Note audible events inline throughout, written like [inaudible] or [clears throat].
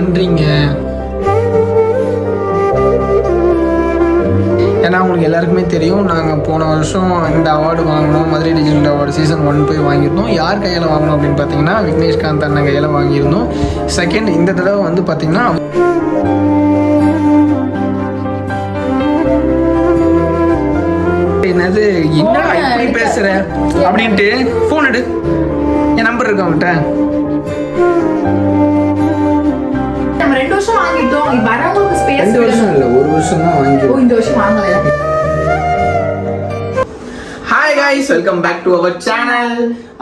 பண்ணுறீங்க ஏன்னா உங்களுக்கு எல்லாருக்குமே தெரியும் நாங்கள் போன வருஷம் இந்த அவார்டு வாங்கினோம். Madurai digital award season one போய் வாங்கியிருந்தோம். யார் கையில் வாங்கினோம் அப்படின்னு பார்த்தீங்கன்னா விக்னேஷ்காந்த் அண்ணன் கையில் வாங்கியிருந்தோம். செகண்ட் இந்த தடவை வந்து பார்த்தீங்கன்னா என்னது என்னடா இப்படி பேசுற? அப்படின்ட்டு ஃபோன் எடு. என் நம்பர் இருக்கு அவன்கிட்ட. வருஷம் வாங்கிட்டோம். வரவங்களுக்கு ஸ்பேஸ் ரெண்டு வருஷம் இல்லை ஒரு வருஷம் தான் வாங்கி ஓ இந்த வருஷம் வாங்கல. Hi guys welcome back to our channel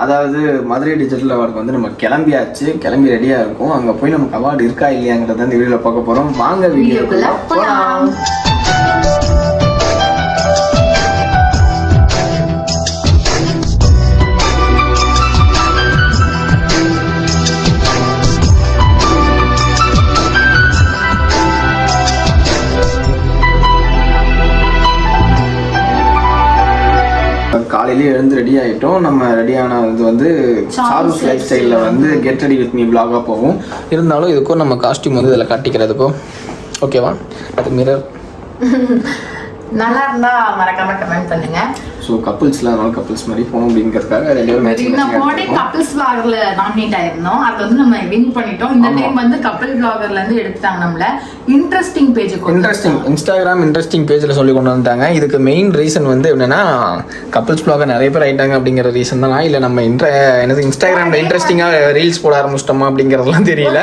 அதாவது மதுரை டிஜிட்டல் அவார்டுக்கு வந்து நம்ம கிளம்பியாச்சு. கிளம்பி ரெடியாக இருக்கும். அங்கே போய் நமக்கு அவார்டு இருக்கா இல்லையாங்கிறத இந்த வீடியோவில் பார்க்க போகிறோம் வாங்க வீடியோக்குள்ள வீடியோக்குள்ள காலையிலேயே எழுந்து ரெடி ஆகிட்டோம் நம்ம ரெடி ஆனது வந்து சாருஸ் லைஃப் ஸ்டைலில் வந்து கெட் ரெடி வித் மீ பிளாகாக போகும் இருந்தாலும் இதுக்கும் நம்ம காஸ்டியூம் வந்து இதில் காட்டிக்கிறதுக்கும் ஓகேவா அது மிரர் [laughs] நல்லா இருந்தா மறக்காம கமெண்ட் பண்ணுங்க. ஸோ கப்புள்ஸ்லாம் அதனால கப்புள்ஸ் மாதிரி போகணும் அப்படிங்கிறதுக்காக ரெண்டு பேரும் மேட்ச் நான் போனே கப்பிள்ஸ் பிளாகர்ல நாமினேட் ஆயிருந்தோம். அது வந்து நம்ம வின் பண்ணிட்டோம். இந்த டைம் வந்து கப்பிள் பிளாகர்ல இருந்து எடுத்துட்டாங்க நம்மள. Interesting page interesting instagram interesting பேஜில் சொல்லி கொண்டு வந்துட்டாங்க. இதுக்கு மெயின் ரீசன் வந்து என்னன்னா கப்புள்ஸ் பிளாக நிறைய பேர் ஆயிட்டாங்க அப்படிங்கிற ரீசன் தான். இல்லை நம்ம இன்ட்ர என்னது இன்ஸ்டாகிராமில் இன்ட்ரெஸ்டிங்காக ரீல்ஸ் போட ஆரம்பிச்சிட்டோமா அப்படிங்கிறதெல்லாம் தெரியல.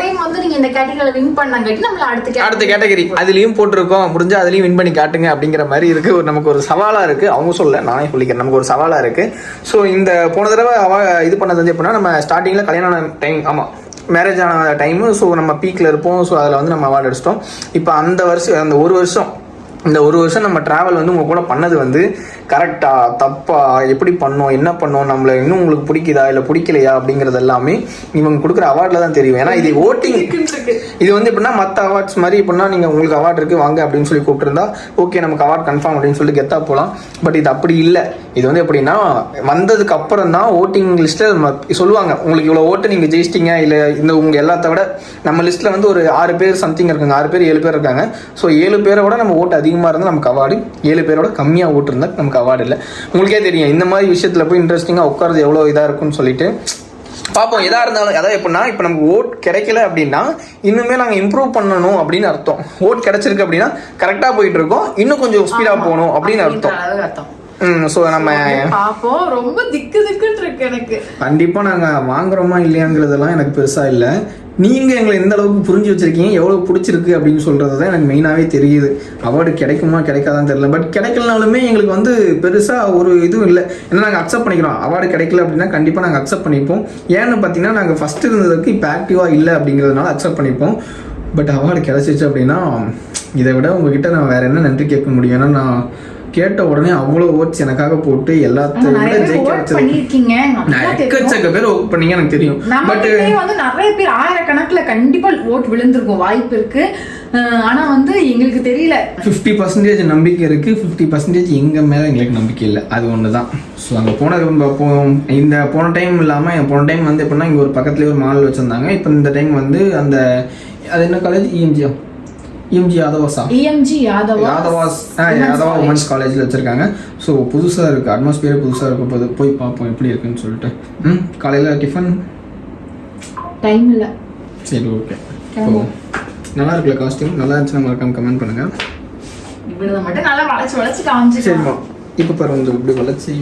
டைம் வந்து நீங்க இந்த கேட்டகரியில வின் பண்ணங்காட்டி நம்மள அடுத்த அடுத்த கேட்டகரி அதுலேயும் போட்டிருக்கோம். முடிஞ்சா அதுலேயும் வின் பண்ணி காட்டுங்க அப்படிங்கிற மாதிரி இருக்கு. ஒரு நமக்கு ஒரு சவாலாக இருக்கு. அவங்க சொல்ல நானே சொல்லிக்கிறேன். நமக்கு ஒரு சவாலாக இருக்கு. ஸோ இந்த போன தடவை அவ இது பண்ணது வந்து எப்படின்னா நம்ம ஸ்டார்டிங்கில் கல்யாணம் டைம் ஆமாம் மேரேஜ் ஆன டைமு ஸோ நம்ம பீக்கில் இருப்போம். ஸோ அதில் வந்து நம்ம அவார்டு அடிச்சிட்டோம் இப்போ அந்த வருஷம் அந்த ஒரு வருஷம் இந்த ஒரு வருஷம் நம்ம ட்ராவல் வந்து உங்க கூட பண்ணது வந்து கரெக்டா தப்பா எப்படி பண்ணோம் என்ன பண்ணோம் நம்மள இன்னும் உங்களுக்கு பிடிக்குதா இல்லை பிடிக்கலையா அப்படிங்கிறது எல்லாமே இவங்க கொடுக்குற அவார்டில் தான் தெரியும். ஏன்னா இது ஓட்டிங் இது வந்து எப்படின்னா மற்ற அவார்ட்ஸ் மாதிரி எப்படின்னா நீங்கள் உங்களுக்கு அவார்ட் இருக்கு வாங்க அப்படின்னு சொல்லி கூப்பிட்டுருந்தா ஓகே நமக்கு அவார்ட் கன்ஃபார்ம் அப்படின்னு சொல்லிட்டு கெத்தா போகலாம் பட் இது அப்படி இல்லை. இது வந்து எப்படின்னா வந்ததுக்கு அப்புறம் தான் ஓட்டிங் லிஸ்ட்டில் சொல்லுவாங்க. உங்களுக்கு இவ்வளோ ஓட்டு நீங்கள் ஜெயிச்சிட்டீங்க இல்லை இந்த உங்க எல்லாத்த விட நம்ம லிஸ்ட்டில் வந்து ஒரு ஆறு பேர் சம்திங் இருக்காங்க. ஆறு பேர் ஏழு பேர் இருக்காங்க. ஸோ ஏழு பேரை விட நம்ம ஓட்டு அதிகமாக இருந்தால் நமக்கு அவார்டு ஏழு பேரோட கம்மியாக ஓட்டு இருந்தால் நமக்கு அவார்டு இல்லை. உங்களுக்கே தெரியும் இந்த மாதிரி விஷயத்தில் போய் இன்ட்ரெஸ்டிங்காக உட்கார்றது எவ்வளோ இதாக இருக்கும்னு சொல்லிட்டு. பார்ப்போம் எதா இருந்தாலும் அதாவது எப்படின்னா இப்போ நமக்கு ஓட் கிடைக்கல அப்படின்னா இன்னுமே நாங்கள் இம்ப்ரூவ் பண்ணணும் அப்படின்னு அர்த்தம். ஓட் கிடைச்சிருக்கு அப்படின்னா கரெக்டாக போயிட்டு இருக்கோம். இன்னும் கொஞ்சம் ஸ்பீடாக போகணும் அப்படின்னு அர்த்தம். ஸோ நம்ம பாப்போம். ரொம்ப திக்கு திக்குன்னு இருக்கு எனக்கு. கண்டிப்பாக நாங்கள் வாங்குறோமா இல்லையாங்கிறதெல்லாம் எனக்கு பெருசாக இல்லை. நீங்கள் எங்களை எந்த அளவுக்கு புரிஞ்சு வச்சிருக்கீங்க எவ்வளோ பிடிச்சிருக்கு அப்படின்னு சொல்கிறது தான் எனக்கு மெயினாகவே தெரியுது. அவார்டு கிடைக்குமா கிடைக்காதான்னு தெரியல. பட் கிடைக்கலனாலுமே எங்களுக்கு வந்து பெருசாக ஒரு இதுவும் இல்லை. ஏன்னா நாங்கள் அக்செப்ட் பண்ணிக்கிறோம். அவார்டு கிடைக்கல அப்படின்னா கண்டிப்பாக நாங்கள் அக்செப்ட் பண்ணிப்போம். ஏன்னு பார்த்தீங்கன்னா நாங்கள் ஃபஸ்ட்டு இருந்ததுக்கு இப்போ ஆக்டிவாக இல்லை அப்படிங்கிறதுனால அக்செப்ட் பண்ணிப்போம். பட் அவார்டு கிடைச்சிச்சு அப்படின்னா இதை விட உங்ககிட்ட நான் வேற என்ன நன்றி கேட்க முடியும்? ஏன்னா நான் கேட்ட உடனே அவ்வளோ ஓட்ஸ் எனக்காக போட்டு எல்லாத்தையும் ஜெயிக்க தெரியும். எக்கச்சக்க பேர் ஒர்க் பண்ணீங்க எனக்கு தெரியும். பட் வந்து நிறைய பேர் ஆயிரக்கணக்குல கண்டிப்பா ஓட் விழுந்திருக்கும் வாய்ப்பு இருக்கு. ஆனா வந்து எங்களுக்கு தெரியல. ஃபிஃப்டி பர்சன்டேஜ் நம்பிக்கை இருக்கு. ஃபிஃப்டி பர்சன்டேஜ் எங்க மேல எங்களுக்கு நம்பிக்கை இல்லை. அது ஒன்று தான் ஸோ அங்கே போன போ- இந்த போன டைம் இல்லாமல் போன டைம் வந்து எப்படின்னா இங்கே ஒரு பக்கத்துலேயே ஒரு மாடல் வச்சிருந்தாங்க. இப்போ இந்த டைம் வந்து அந்த அது என்ன காலேஜ் இஎம்ஜியா இஎம்ஜி யாதவாசா இஎம்ஜி யாதவ் யாதவாஸ் யாதவா உமன்ஸ் காலேஜில் வச்சிருக்காங்க. ஸோ புதுசாக இருக்குது அட்மாஸ்பியர் புதுசாக இருக்க போது போய் பார்ப்போம் எப்படி இருக்குன்னு சொல்லிட்டு. ம் காலையில் டிஃபன் டைம் இல்ல. சரி ஓகே. நல்லா இருக்குல்ல காஸ்டியூம் நல்லா இருந்துச்சுன்னா மறக்காம கமெண்ட் பண்ணுங்க. மட்டும் நல்லா வளைச்சு வளைச்சு காமிச்சிருக்கேன் சரிம்மா இப்போ பாரு வந்து இப்படி வளர்ச்சி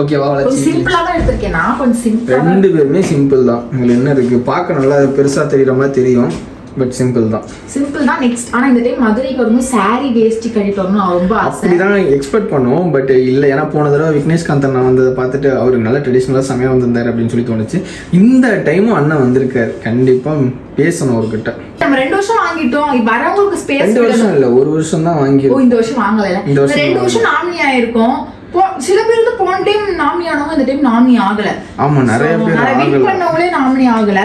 ஓகேவா ஒரு வளர்ச்சி சிம்பிளா தான் எடுத்திருக்கேன். நான் கொஞ்சம் சிம்பிளா ரெண்டு பேருமே சிம்பிள் தான். இதில் என்ன இருக்கு? பார்க்க நல்லா பெருசாக தெரியுற மாதிரி தெரியும். பட் சிம்பிள் தான். சிம்பிள் தான் நெக்ஸ்ட் ஆனா இந்த டைம் மதுரைக்கு வரும்போது சாரி வேஷ்டி கட்டிட்டு வரணும் ரொம்ப ஆசை. தான் எக்ஸ்பெக்ட் பண்ணுவோம் பட் இல்லை. ஏன்னா போன தடவை விக்னேஷ் காந்தன் நான் வந்ததை பார்த்துட்டு அவர் நல்ல ட்ரெடிஷ்னலாக செமையாக வந்திருந்தார் அப்படின்னு சொல்லி தோணுச்சு. இந்த டைமும் அண்ணன் வந்திருக்காரு. கண்டிப்பாக பேசணும் அவர்கிட்ட. நம்ம ரெண்டு வருஷம் வாங்கிட்டோம். வரவங்களுக்கு ஸ்பேஸ் ரெண்டு வருஷம் இல்லை ஒரு வருஷம் தான் வாங்கி இந்த வருஷம் வாங்கல. இந்த வருஷம் ரெண்டு வருஷம் நாமினி ஆயிருக்கும். போ- சில பேர் வந்து போன டைம் நாமினி ஆனவங்க இந்த டைம் நாமினி ஆகல. ஆமாம் நிறைய பேர் நாமினி ஆகல.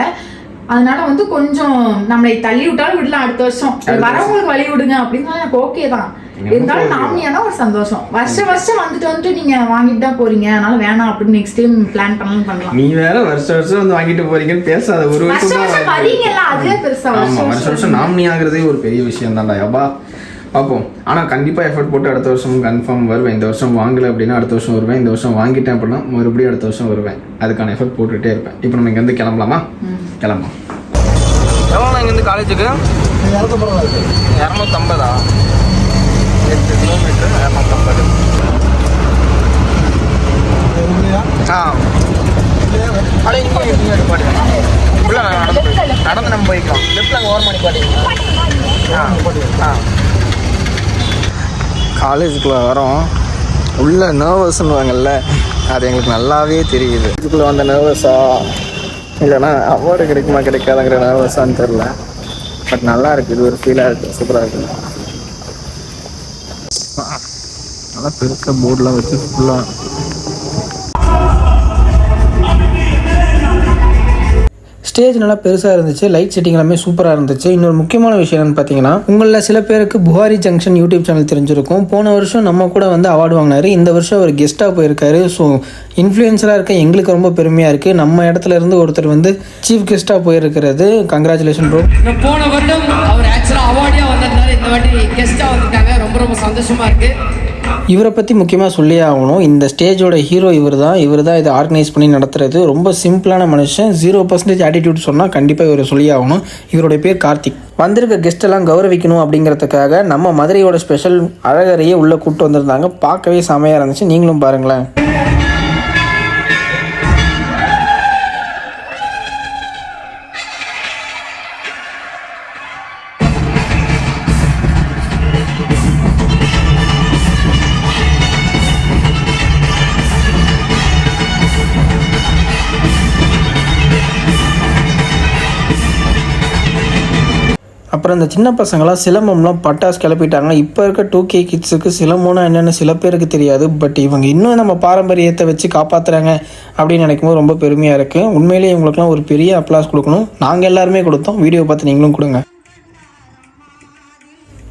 அதனால வந்து கொஞ்சம் நம்மளை தள்ளி விட்டாலும் விடலாம் அடுத்த வருஷம். வரவங்களுக்கு வழி விடுங்க அப்படின்னு எனக்கு ஓகே தான். இருந்தாலும் நாமினியானா ஒரு சந்தோஷம். வருஷம் வருஷம் வந்துட்டு வந்துட்டு நீங்க வாங்கிட்டு தான் போறீங்க. அதனால வேணாம் அப்படின்னு நெக்ஸ்ட் டைம் பிளான் பண்ணலாம் பண்ணலாம். நீ வேற வருஷம் வருஷம் வந்து வாங்கிட்டு போறீங்கன்னு பேசாத. ஒரு வருஷம் வருஷம் வரீங்கல்ல அதுவே பெருசா வருஷம் வருஷம் நாமினி ஆகுறதே ஒரு பெரிய விஷயம் தான்டா யப்பா பார்ப்போம். ஆனால் கண்டிப்பாக எஃபர்ட் போட்டு அடுத்த வருஷம் கன்ஃபார்ம் வருவேன். இந்த வருஷம் வாங்கலை அப்படின்னா அடுத்த வருஷம் வருவேன். இந்த வருஷம் வாங்கிட்டேன் அப்படின்னா மறுபடியும் அடுத்த வருஷம் வருவேன். அதுக்கான எஃபர்ட் போட்டுகிட்டே இருப்பேன். இப்போ நம்ம இங்கேருந்து கிளம்பலாமா? கிளம்பலாம். எவ்வளோ இங்கேருந்து காலேஜுக்கு இரநூத்தம்பதா? எட்டு கிலோமீட்டர் இரநூத்தம்பது. ஆ. அப்படியே இங்கே நடந்து நம்ம போய்க்கலாம். லெஃப்ட்டில் அங்கே ஓரமாக நிப்பாட்டிங்க ஆ. ஆ. காலேஜுக்குள்ளே வரோம். உள்ள நர்வஸ்ன்னுவாங்கல்ல அது எங்களுக்கு நல்லாவே தெரியுது. இதுக்குள்ளே வந்த நர்வஸா இல்லைன்னா அவார்டு கிடைக்குமா கிடைக்காதுங்கிற நர்வஸான்னு தெரில பட் நல்லா இருக்குது இது ஒரு ஃபீலாக இருக்குது சூப்பராக இருக்குது நல்லா பெருசாக போர்டெலாம் வச்சு ஃபுல்லாக ஸ்டேஜ் நல்லா பெருசாக இருந்துச்சு லைட் செட்டிங் எல்லாமே சூப்பராக இருந்துச்சு. இன்னொரு முக்கியமான விஷயம் என்னன்னு பார்த்தீங்கன்னா உங்களில் சில பேருக்கு புகாரி ஜங்ஷன் யூடியூப் சேனல் தெரிஞ்சிருக்கும். போன வருஷம் நம்ம கூட வந்து அவார்டு வாங்கினாரு. இந்த வருஷம் அவர் கெஸ்ட்டாக போயிருக்காரு. ஸோ இன்ஃப்ளூயன்ஸராக இருக்க எங்களுக்கு ரொம்ப பெருமையாக இருக்குது நம்ம இடத்துல இருந்து ஒருத்தர் வந்து சீஃப் கெஸ்ட்டாக போயிருக்கிறது. கங்க்ராச்சுலேஷன் ப்ரோ போன வருடம் அவர் ஆக்சுவலாக அவார்டே வந்ததுனால இந்த வாட்டி கெஸ்ட்டாக வந்துட்டாங்க. ரொம்ப ரொம்ப சந்தோஷமாக இருக்குது இவரை பற்றி முக்கியமாக சொல்லியே ஆகணும். இந்த ஸ்டேஜோட ஹீரோ இவர் தான் இவர் தான் இதை ஆர்கனைஸ் பண்ணி நடத்துறது. ரொம்ப சிம்பிளான மனுஷன். ஜீரோ பர்சன்டேஜ் ஆட்டிடியூட் சொன்னால் கண்டிப்பாக இவரை சொல்லியே ஆகணும். இவருடைய பேர் கார்த்திக். வந்திருக்க கெஸ்ட் எல்லாம் கௌரவிக்கணும் அப்படிங்கிறதுக்காக நம்ம மதுரையோட ஸ்பெஷல் அழகரையே உள்ளே கூப்பிட்டு வந்திருந்தாங்க. பார்க்கவே செமையாக இருந்துச்சு. நீங்களும் பாருங்களேன். அப்புறம் இந்த சின்ன பசங்களாம் சிலம்பம்லாம் பட்டாசு கிளப்பிட்டாங்க இப்போ இருக்க டூ கே கிட்ஸுக்கு சிலம்பம்னா என்னென்னு சில பேருக்கு தெரியாது. பட் இவங்க இன்னும் நம்ம பாரம்பரியத்தை வச்சு காப்பாற்றுறாங்க அப்படின்னு நினைக்கும் போது ரொம்ப பெருமையாக இருக்குது உண்மையிலேயே இவங்களுக்குலாம் ஒரு பெரிய அப்ளாஸ் கொடுக்கணும். நாங்கள் எல்லாருமே கொடுத்தோம். வீடியோ பார்த்து நீங்களும் கொடுங்க.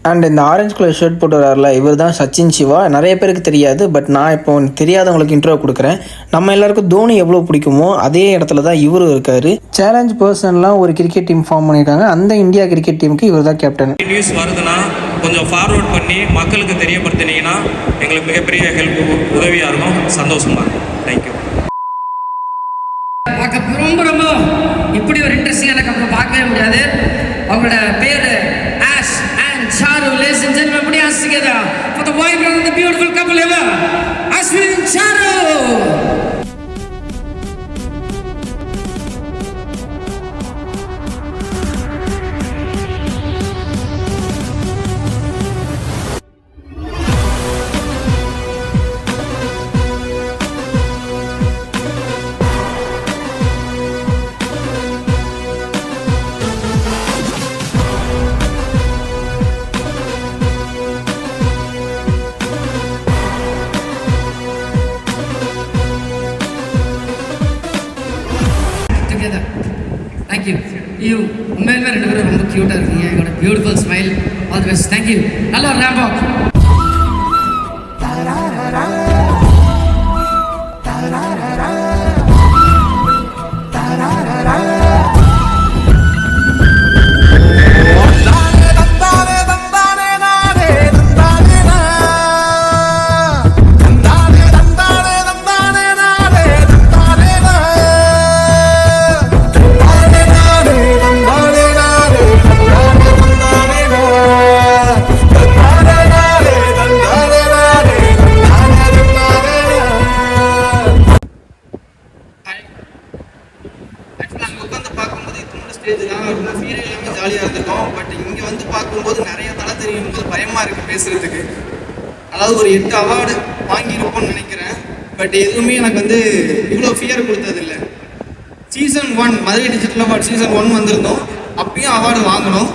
அண்ட் இந்த ஆரஞ்சு கலர் ஷர்ட் போட்டு வராருல இவர் தான் சச்சின் சிவா. நிறைய பேருக்கு தெரியாது பட் நான் இப்போ தெரியாதவங்களுக்கு இன்ட்ரோ கொடுக்குறேன். நம்ம எல்லாருக்கும் தோனி எவ்வளோ பிடிக்குமோ அதே இடத்துல தான் இவரும் இருக்காரு. சேலஞ்ச் பர்சன்லாம் ஒரு கிரிக்கெட் டீம் ஃபார்ம் பண்ணியிருக்காங்க. அந்த இந்தியா கிரிக்கெட் டீமுக்கு இவர் தான் கேப்டன் நியூஸ் வருதுன்னா கொஞ்சம் ஃபார்வர்ட் பண்ணி மக்களுக்கு தெரியப்படுத்தினீங்கன்னா எங்களுக்கு மிகப்பெரிய ஹெல்ப் உதவியாக இருக்கும். சந்தோஷமா இருக்கும். தேங்க்யூ பார்க்க ரொம்ப ரொம்ப இப்படி ஒரு இன்ட்ரெஸ்டிங்கான கப்பலை பார்க்கவே முடியாது. அவங்களோட பேரு white rather the beautiful couple ever. Ashwin Charo. ஆல் ஃபியர் கொடுத்ததில்ல. Season one Madurai digital award season one வந்திருந்தோம். அப்பயும் அவார்டு வாங்கணும்.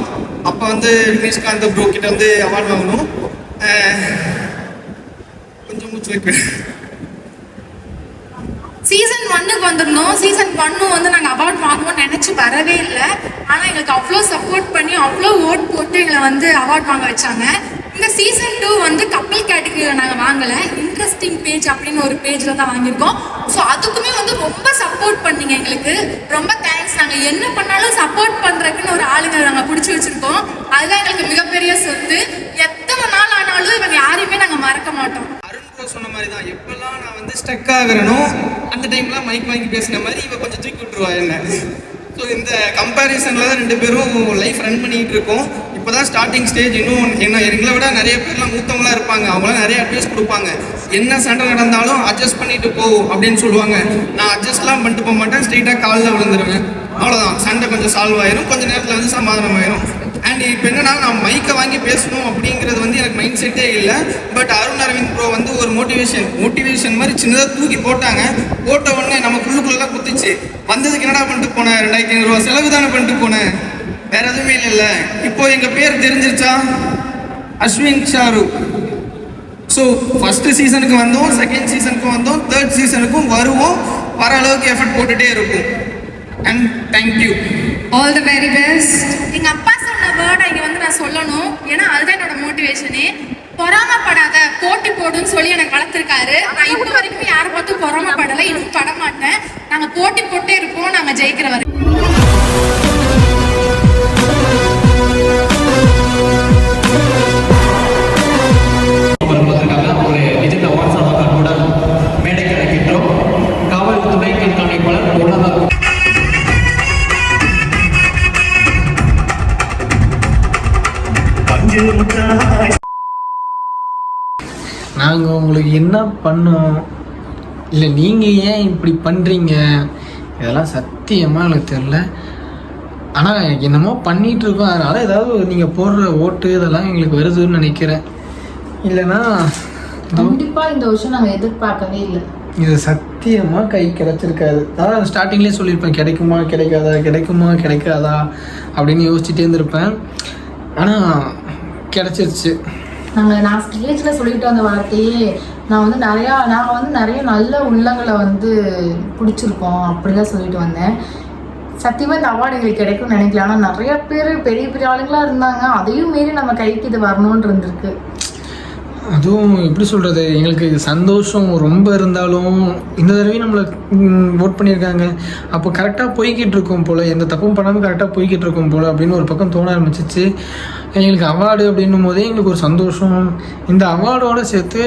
அப்போ வந்து விக்னேஷ்காந்த் ப்ரோ கிட்ட வந்து அவார்டு வாங்கணும். கொஞ்சம் மூச்சு வைப்பேன் சீசன் ஒன்னுக்கு வந்திருந்தோம். சீசன் ஒன்னும் வந்து நாங்கள் அவார்ட் வாங்குவோம் நினச்சி வரவே இல்லை. ஆனால் எங்களுக்கு அவ்வளோ சப்போர்ட் பண்ணி அவ்வளோ ஓட் போட்டு எங்களை வந்து அவார்ட் வாங்க வச்சாங்க. இந்த சீசன் டூ வந்து கப்பல் கேட்டகரியில் நாங்கள் வாங்கலை. இன்ட்ரெஸ்டிங் பேஜ் அப்படின்னு ஒரு பேஜில் தான் வாங்கியிருக்கோம். ஸோ அதுக்குமே வந்து ரொம்ப சப்போர்ட் பண்ணீங்க எங்களுக்கு. ரொம்ப தேங்க்ஸ் நாங்கள் என்ன பண்ணாலும் சப்போர்ட் பண்ணுறதுக்குன்னு ஒரு ஆளுங்க நாங்கள் பிடிச்சி வச்சுருக்கோம். அதுதான் எங்களுக்கு மிகப்பெரிய சொத்து. எத்தனை நாள் ஆனாலும் இவங்க யாரையுமே நாங்கள் மறக்க மாட்டோம். சொன்ன மாதிரி தான் எப்பெல்லாம் நான் வந்து ஸ்டக் ஆகுறேனோ அந்த டைம்லாம் மைக் வாங்கி பேசின மாதிரி இவ கொஞ்சம் தூக்கி விட்டுருவா என்ன. ஸோ இந்த கம்பேரிசனில் தான் ரெண்டு பேரும் லைஃப் ரன் பண்ணிட்டு இருக்கோம். இப்போ தான் ஸ்டார்டிங் ஸ்டேஜ் இன்னும் என்ன எங்களை விட நிறைய பேர்லாம் மூத்தவங்களாம் இருப்பாங்க. அவங்களாம் நிறைய அட்வைஸ் கொடுப்பாங்க. என்ன சண்டை நடந்தாலும் அட்ஜஸ்ட் பண்ணிட்டு போ அப்படின்னு சொல்லுவாங்க. நான் அட்ஜஸ்ட்லாம் பண்ணிட்டு போக மாட்டேன். ஸ்ட்ரெயிட்டாக காலில் விழுந்துருவேன். அவ்வளோதான் சண்டை கொஞ்சம் சால்வ் ஆயிரும். கொஞ்சம் நேரத்தில் வந்து சமாதானம் ஆயிரும். அண்ட் இப்போ என்னன்னா நான் மைக்கை வாங்கி பேசணும் அப்படிங்கிறது வந்து எனக்கு மைண்ட் செட்டே இல்லை. பட் அருண் அரவிந்த் ப்ரோ வந்து ஒரு மோட்டிவேஷன் மோட்டிவேஷன் மாதிரி சின்னதாக தூக்கி போட்டாங்க. போட்ட உடனே நம்ம குள்ளுக்குள்ளெல்லாம் குத்துச்சு. வந்ததுக்கு என்னடா பண்ணிட்டு போனேன் ரெண்டாயிரத்தி ஐநூறுரூவா செலவு தானே பண்ணிட்டு போனேன் வேற எதுவுமே இல்லைல்ல. இப்போ எங்கள் பேர் தெரிஞ்சிருச்சா? அஸ்வின் ஷாரு ஸோ ஃபர்ஸ்ட் சீசனுக்கு வந்தோம் செகண்ட் சீசனுக்கும் வந்தோம் தேர்ட் சீசனுக்கும் வருவோம். வர அளவுக்கு எஃபர்ட் போட்டுட்டே இருக்கும். And thank you all the very best எங்க அப்பா சொன்ன வேர்டை இங்க வந்து நான் சொல்லணும். ஏன்னா அதுதான் என்னோட மோட்டிவேஷனே பொறாமப்படாத போட்டி போடுன்னு சொல்லி எனக்கு வளர்த்துருக்காரு. நான் இப்போ வரைக்கும் யாரை பார்த்தும் பொறாமப்படலை. இன்னும் பட மாட்டேன் நாங்க போட்டி போட்டே இருப்போம். நாங்க ஜெயிக்கிற வரை நாங்கள் உங்களுக்கு என்ன பண்ணோம்? இல்லை நீங்கள் ஏன் இப்படி பண்ணுறீங்க இதெல்லாம் சத்தியமாக எனக்கு தெரில ஆனால் என்னமோ பண்ணிட்டு இருக்கோம். அதனால் ஏதாவது நீங்கள் போடுற ஓட்டு இதெல்லாம் எங்களுக்கு வருதுன்னு நினைக்கிறேன். இல்லைன்னா இதோ கண்டிப்பா இந்த வருஷம் நாங்க எதிர்பார்க்கவே இல்லை. இது சத்தியமாக கை கிடைச்சிருக்காது. அதான் ஸ்டார்டிங்லேயே சொல்லியிருப்பேன். கிடைக்குமா கிடைக்காதா கிடைக்குமா கிடைக்காதா அப்படின்னு யோசிச்சுட்டே இருந்திருப்பேன். ஆனால் கிடைச்சிருச்சு. நாங்க நான் ஸ்டேஜ்ல சொல்லிட்டு வந்த வார்த்தையே நான் வந்து நிறையா நாங்க வந்து நிறைய நல்ல உள்ளங்களை வந்து பிடிச்சிருக்கோம் அப்படிதான் சொல்லிட்டு வந்தேன். சத்தியமா இந்த அவார்டு எங்களுக்கு கிடைக்கும்னு நினைக்கல. ஆனா நிறைய பேர் பெரிய பெரிய ஆளுங்களா இருந்தாங்க. அதையும் மீறி நம்ம கைக்கு இது வரணும்னு இருந்திருக்கு. அதுவும் எப்படி சொல்கிறது எங்களுக்கு சந்தோஷம். ரொம்ப இருந்தாலும் இந்த தடவையும் நம்மளை ஓட் பண்ணியிருக்காங்க. அப்போ கரெக்டாக போய்கிட்டு இருக்கோம் போல். எந்த தப்பும் பண்ணாமல் கரெக்டாக போய்கிட்டு இருக்கோம் போல் அப்படின்னு ஒரு பக்கம் தோண ஆரம்பிச்சிச்சு. எங்களுக்கு அவார்டு அப்படின்னும் போதே எங்களுக்கு ஒரு சந்தோஷம். இந்த அவார்டோடு சேர்த்து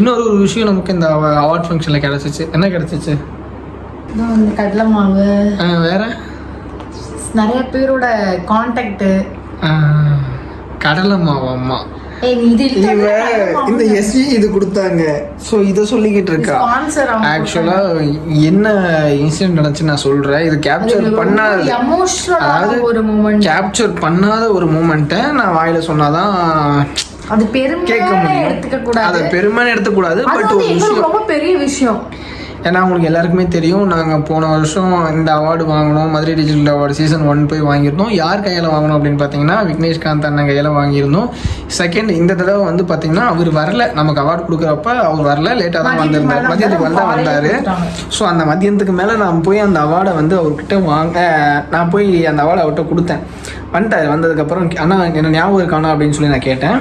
இன்னொரு ஒரு விஷயம் நமக்கு இந்த அவார்ட் ஃபங்க்ஷனில் கிடச்சிச்சு. என்ன கிடச்சிச்சு? கடலை மாவு. வேற? நிறைய பேரோட கான்டாக்ட் கடலை மாவு அம்மா. இந்த எஸ்வி இது கொடுத்தாங்க. ஸோ இதை சொல்லிக்கிட்டு இருக்கா? Sponsor அவங்க ஆக்சுவலா என்ன இன்சிடென்ட் நடந்துச்சு நான் சொல்றேன். இது கேப்சர் பண்ணாத மூமெண்ட் கேப்சர் பண்ணாத ஒரு மூமெண்ட்டை நான் வாயில சொன்னாதான் அது முடியும். எடுத்துக்க கூடாது அதை பெருமைன்னு எடுத்துக்கூடாது அது பட் ஒரு விஷயம். ரொம்ப பெரிய விஷயம். ஏன்னா உங்களுக்கு எல்லாருக்குமே தெரியும் நாங்கள் போன வருஷம் இந்த அவார்டு வாங்கினோம். Madurai digital award season one போய் வாங்கியிருந்தோம். யார் கையில் வாங்கினோம் அப்படின்னு பார்த்தீங்கன்னா விக்னேஷ்காந்த் அண்ணன் கையில் வாங்கியிருந்தோம். செகண்ட் இந்த தடவை வந்து பார்த்தீங்கன்னா அவர் வரல. நமக்கு அவார்டு கொடுக்குறப்ப அவர் வரல. லேட்டாக தான் வந்திருந்தார். மதியத்துக்கு மேலே தான் வந்தார். ஸோ அந்த மதியத்துக்கு மேலே நான் போய் அந்த அவார்டை வந்து அவர்கிட்ட வாங்க நான் போய் அந்த அவார்டை அவர்கிட்ட கொடுத்தேன். வந்துட்டார். வந்ததுக்கப்புறம் அண்ணா என்ன ஞாபகம் இருக்கானா அப்படின்னு சொல்லி நான் கேட்டேன்.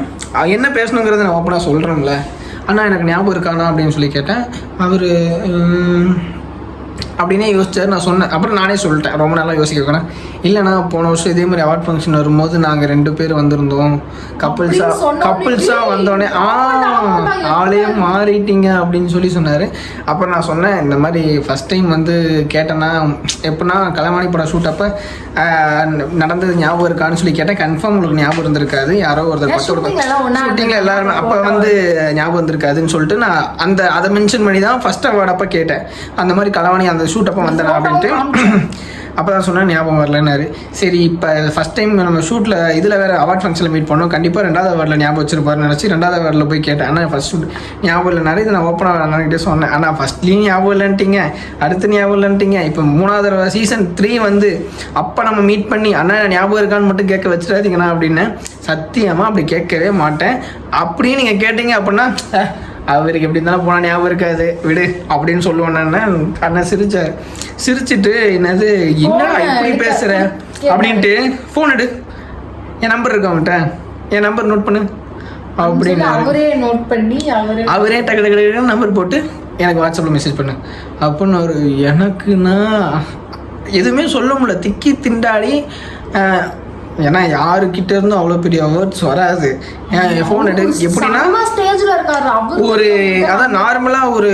என்ன பேசணுங்கிறத நான் ஓப்பனாக சொல்கிறேன்ல அண்ணா எனக்கு ஞாபகம் இருக்காண்ணா அப்படின்னு சொல்லி கேட்டேன். அவர் அப்படின்னே யோசிச்சார். நான் சொன்னேன். அப்புறம் நானே சொல்லிட்டேன். ரொம்ப நல்லா யோசிக்க இல்லைண்ணா போன வருஷம் இதே மாதிரி அவார்ட் ஃபங்க்ஷன் வரும்போது நாங்கள் ரெண்டு பேர் வந்திருந்தோம். கப்புள்ஸாக கப்புள்ஸாக வந்தோடனே ஆ ஆளே மாறிட்டீங்க அப்படின்னு சொல்லி சொன்னார். அப்புறம் நான் சொன்னேன் இந்த மாதிரி ஃபஸ்ட் டைம் வந்து கேட்டேன்னா எப்படின்னா கலைவாணி படம் ஷூட் அப்போ நடந்தது ஞாபகம் இருக்கான்னு சொல்லி கேட்டேன். கன்ஃபார்ம் உங்களுக்கு ஞாபகம் இருந்திருக்காது. யாரோ ஒருத்தர் எல்லாம் ஒண்ணா ஷூட்டிங்கில் எல்லாருமே அப்போ வந்து ஞாபகம் இருந்திருக்காதுன்னு சொல்லிட்டு நான் அந்த அதை மென்ஷன் பண்ணி தான் ஃபர்ஸ்ட் அவார்டு அப்போ கேட்டேன். அந்த மாதிரி கலவாணி அந்த ஷூட் அப்போ வந்தேனா அப்படின்ட்டு. அப்போ தான் சொன்னேன் ஞாபகம் வரலன்னாரு. சரி இப்போ ஃபஸ்ட் டைம் நம்ம ஷூட்டில் இதில் வேறு அவார்ட் ஃபங்க்ஷனில் மீட் பண்ணோம். கண்டிப்பாக ரெண்டாவது அவார்டில் ஞாபகம் வச்சிருப்பாருன்னு நினச்சி ரெண்டாவது அவார்டில் போய் கேட்டேன். ஆனால் ஃபஸ்ட் ஷூட் ஞாபகம் இல்லைனாரு இதை நான் ஓப்பனாக அண்ணன்கிட்ட சொன்னேன். ஆனால் ஃபஸ்ட்லேயும் ஞாபகம் இல்லைன்ட்டிங்க. அடுத்து ஞாபகம் இல்லைன்ட்டிங்க. இப்போ மூணாவது சீசன் த்ரீ வந்து அப்போ நம்ம மீட் பண்ணி அண்ணா ஞாபகம் இருக்கான்னு மட்டும் கேட்க வச்சிடாதீங்கண்ணா அப்படின்னு சத்தியமாக அப்படி கேட்கவே மாட்டேன். அப்படியே நீங்கள் கேட்டீங்க அப்படின்னா அவருக்கு எப்படி இருந்தாலும் போனால் ஞாபகம் இருக்காது. விடு அப்படின்னு சொல்லுவேன் நான். அண்ணன் சிரிச்சார் சிரிச்சிட்டு என்னது என்னடா இப்படி பேசுற? அப்படின்ட்டு ஃபோன் எடு. என் நம்பர் இருக்கு அவன்கிட்ட. என் நம்பர் நோட் பண்ணு. அப்படின்னு அவரே நோட் பண்ணி அவரே அவரே டக்கு நம்பர் போட்டு எனக்கு வாட்ஸ்அப்பில் மெசேஜ் பண்ணு. அப்படின்னு ஒரு எனக்குன்னா எதுவுமே சொல்ல முடியல. திக்கி திண்டாடி ஏன்னா யாருக்கிட்ட இருந்தும் அவ்வளோ பெரிய வேர்ட்ஸ் வராது. ஃபோன் எடு எப்படின்னா ஸ்டேஜ்ல இருக்காரு. அவரு ஒரு அதான் நார்மலாக ஒரு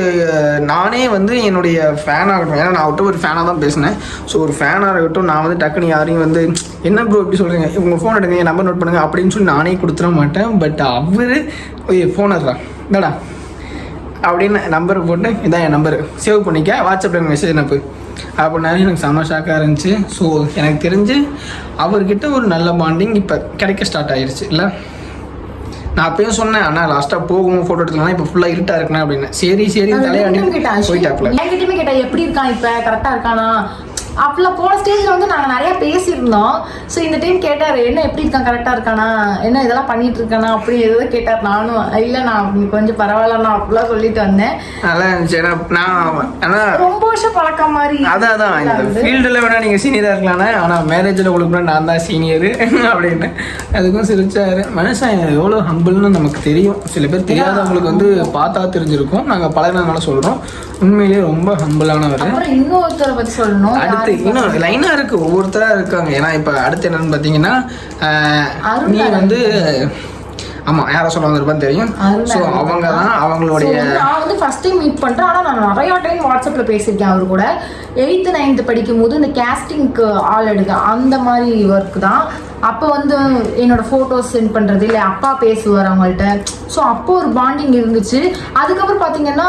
நானே வந்து என்னுடைய ஃபேனாக இருக்கட்டும். ஏன்னா நான் அவர்கிட்ட ஒரு ஃபேனாக தான் பேசினேன். ஸோ ஒரு ஃபேனாக இருக்கட்டும் நான் வந்து டக்குனு யாரையும் வந்து என்ன ப்ரோ இப்படி சொல்கிறீங்க உங்கள் ஃபோன் எடுங்க என் நம்பர் நோட் பண்ணுங்க அப்படின்னு சொல்லி நானே கொடுத்துட மாட்டேன். பட் அவர் ஃபோன் எடுறான் இந்தாடா. அப்படின்னு நம்பர் போட்டு இதான் என் நம்பர் சேவ் பண்ணிக்க வாட்ஸ்அப்பில் எனக்கு மெசேஜ் அனுப்பு. அப்படின்னாரு எனக்கு செம்ம ஷாக்காக இருந்துச்சு. ஸோ எனக்கு தெரிஞ்சு அவர்கிட்ட ஒரு நல்ல பாண்டிங் இப்போ கிடைக்க ஸ்டார்ட் ஆயிருச்சு. இல்லை? நான் அப்பயும் சொன்னேன் அண்ணா லாஸ்ட்டாக போகும் ஃபோட்டோ எடுத்துக்கலாம் இப்போ ஃபுல்லாக இருட்டாக இருக்கணும் அப்படின்னு. சரி சரி தலையாண்டி போயிட்டாப்ல கேட்டா எப்படி இருக்கான் இப்ப? கரெக்டா இருக்கானா? அப்பல போன ஸ்டேஜ்ல வந்து நாங்க நிறைய பேசியிருந்தோம். ஸோ இந்த டைம் கேட்டாரு என்ன எப்படி இருக்கான்? கரெக்டா இருக்கானா? என்ன இதெல்லாம் பண்ணிட்டு இருக்கானா? அப்படி ஏதோ கேட்டார். நானும் இல்ல நான் கொஞ்சம் பரவாயில்ல நான் அப்படிலாம் சொல்லிட்டு வந்தேன். நல்லா இருந்துச்சு. நான் ரொம்ப வருஷம் பழக்கம் மாதிரி அதான் அதான். இந்த ஃபீல்டில் வேணா நீங்கள் சீனியராக இருக்கலாம்னா ஆனால் மேரேஜில் உங்களுக்கு நான் தான் சீனியரு அப்படின்னு. அதுக்கும் சிரிச்சாரு. மனுஷன் எவ்வளோ ஹம்பிள்னு நமக்கு தெரியும். சில பேர் தெரியாதவங்களுக்கு வந்து பார்த்தா தெரிஞ்சிருக்கும். நாங்கள் பழகினதுனால சொல்கிறோம் உண்மையிலேயே ரொம்ப ஹம்பிளானவர் இன்னொருத்தரை பத்தி சொல்லணும். அடுத்து இன்னும் லைனா இருக்கு. ஒவ்வொருத்தரா இருக்காங்க. ஏன்னா இப்ப அடுத்து என்னன்னு அருண் நீ வந்து ஆமா யாரை சொல்ல வந்திருப்பான்னு தெரியும். ஸோ அவங்க தான்? அவங்களுடைய நான் வந்து ஃபர்ஸ்ட் டைம் மீட் பண்றேன். ஆனா நான் நிறைய டைம் வாட்ஸ்அப்ல பேசியிருக்கேன் அவர் கூட. எயித்து நைன்த்து படிக்கும் போது இந்த கேஸ்டிங்க்கு ஆள் எடுக்க அந்த மாதிரி ஒர்க் தான். அப்போ வந்து என்னோட ஃபோட்டோஸ் சென்ட் பண்றது இல்லை அப்பா பேசுவார் அவங்கள்ட்ட. ஸோ அப்போ ஒரு பாண்டிங் இருந்துச்சு. அதுக்கப்புறம் பாத்தீங்கன்னா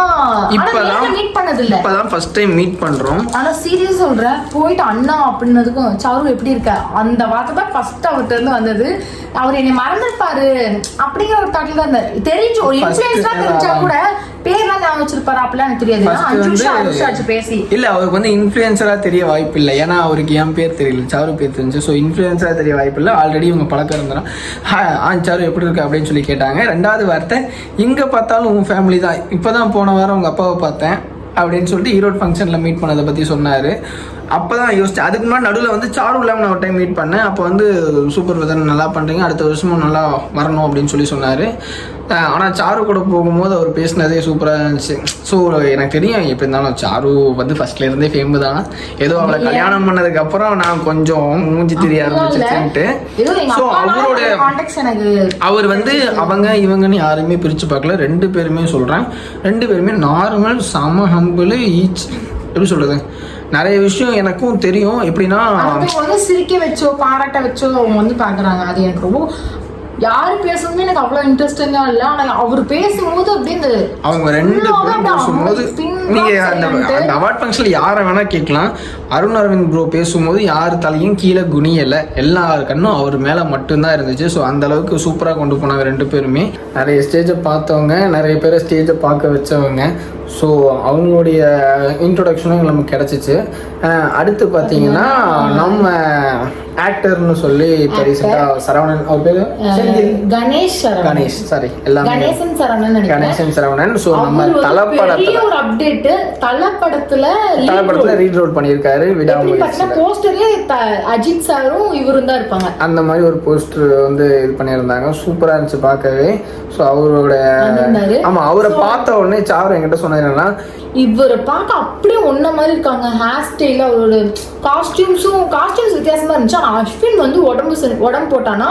இப்பதான் மீட் பண்ணது இல்ல இப்பதான் ஃபர்ஸ்ட் டைம் மீட் பண்றோம். ஆனா சீரியஸ் சொல்றேன். போயிட்டு அண்ணா அப்படின்னதுக்கும் சாரு எப்படி இருக்க? அந்த வார்த்தை தான் ஃபர்ஸ்ட் அவர்கிட்ட இருந்து வந்தது. அவர் என்னை மறந்துருப்பாரு. அப்படிங்கிற ஒரு தாட்டில் தான் இருந்தாரு. தெரிஞ்சு ஒரு இன்ஃபுளுன்ஸா தெரிஞ்சா கூட பேர்லாம் ஞாபகம் வச்சிருப்பாரு அப்படிலாம் எனக்கு தெரியாது. First அஞ்சு வந்து- வருஷம் ஆறு வருஷம் ஆச்சு பேசி. இல்ல அவருக்கு வந்து இன்ஃப்ளூயன்சரா தெரிய வாய்ப்பு இல்லை ஏன்னா அவருக்கு என் பேர் தெரியல சாரு பேர் தெரிஞ்சு. ஸோ இன்ஃப்ளூயன்சரா தெரிய வாய்ப்பு இல்லை ஆல்ரெடி இவங்க பழக்கம் இருந்தாலும் ஆ சாரு எப்படி இருக்கு? அப்படின்னு சொல்லி கேட்டாங்க. ரெண்டாவது வார்த்தை எங்க பார்த்தாலும் உன் ஃபேமிலி தான். இப்போதான் போன வாரம் உங்க அப்பாவை பார்த்தேன். அப்படின்னு சொல்லிட்டு ஈரோடு ஃபங்க்ஷனில் மீட் பண்ணதை பற்றி சொன்னார். அப்போ தான் யோசிச்சேன். அதுக்கு முன்னாடி நடுவில் வந்து சாரு இல்லாமல் நான் ஒரு டைம் மீட் பண்ணேன். அப்போ வந்து சூப்பர் விதன் நல்லா பண்ணுறீங்க அடுத்த வருஷமும் நல்லா வரணும் அப்படின்னு சொல்லி சொன்னார். ஆனால் சாரு கூட போகும்போது அவர் பேசினதே சூப்பராக இருந்துச்சு. ஸோ எனக்கு தெரியும் எப்படி இருந்தாலும் சாரு வந்து ஃபர்ஸ்ட்ல இருந்தே ஃபேமு தான். ஏதோ அவளை கல்யாணம் பண்ணதுக்கு அப்புறம் நான் கொஞ்சம் மூஞ்சி தெரிய ஆரம்பிச்சிச்சுன்ட்டு ஸோ அவரோட அவர் வந்து அவங்க இவங்கன்னு யாருமே பிரித்து பார்க்கல. ரெண்டு பேருமே சொல்கிறேன் ரெண்டு பேருமே நார்மல் சம ஹம்பிள் ஈச் எப்படி சொல்கிறது நிறைய விஷயம் எனக்கும் தெரியும். எப்படின்னா வந்து சிரிக்க வச்சோ பாராட்ட வச்சோ அவங்க வந்து பாக்குறாங்க அது எனக்கு ரொம்ப யாரு பேசுறதுமே எனக்கு அவ்வளவு இன்ட்ரெஸ்டிங்கா இல்ல. ஆனா அவர் பேசும்போது அப்படியே இந்த அவங்க ரெண்டு பேரும் பேசும்போது நீங்க அந்த. அந்த அவார்ட் ஃபங்க்ஷனில் யாரை வேணா கேட்கலாம். அருண் அரவிந்த் ப்ரோ பேசும்போது யார் தலையும் கீழே குனியலை. எல்லார் கண்ணும் அவர் மேலே மட்டும்தான் இருந்துச்சு. ஸோ அந்த அளவுக்கு சூப்பராக கொண்டு போனாங்க ரெண்டு பேருமே. நிறைய ஸ்டேஜை பார்த்தவங்க நிறைய பேரை ஸ்டேஜை பார்க்க வச்சவங்க. ஸோ அவங்களுடைய இன்ட்ரொடக்ஷனும் நமக்கு கிடச்சிச்சு. அடுத்து பார்த்தீங்கன்னா நம்ம ஆக்டர்னு சொல்லி இப்போ ரீசெண்டாக சரவணன். அவர் பேர்? கணேஷ். கணேஷ் சாரி எல்லாமே. கணேசன் சரவணன் கணேசன் சரவணன். ஸோ நம்ம தலப்படத்துல ஒரு அப்டேட் தலப்படத்துல தலப்படத்துல. ரீட் ரோல் பண்ணியிருக்காரு விடாமுயற்சி பாத்தீங்கன்னா போஸ்டர்லயே அஜித் சாரும் இவரும் தான் இருப்பாங்க. அந்த மாதிரி ஒரு போஸ்டர் வந்து இது பண்ணியிருந்தாங்க. சூப்பரா இருந்துச்சு பார்க்கவே. ஸோ அவரோட பண்ணியிருந்தாரு. ஆமா அவரை பார்த்த உடனே சாரு என்கிட்ட சொன்னாரு என்னன்னா இவரை பார்க்க அப்படியே ஒன்ன மாதிரி இருக்காங்க. ஹேர் ஸ்டைல் அவரோட காஸ்டியூம்ஸும் காஸ்டியூம்ஸ் வித்தியாசமா இருந்துச்சு. அஸ்வின் வந்து உடம்பு உடம்பு போட்டானா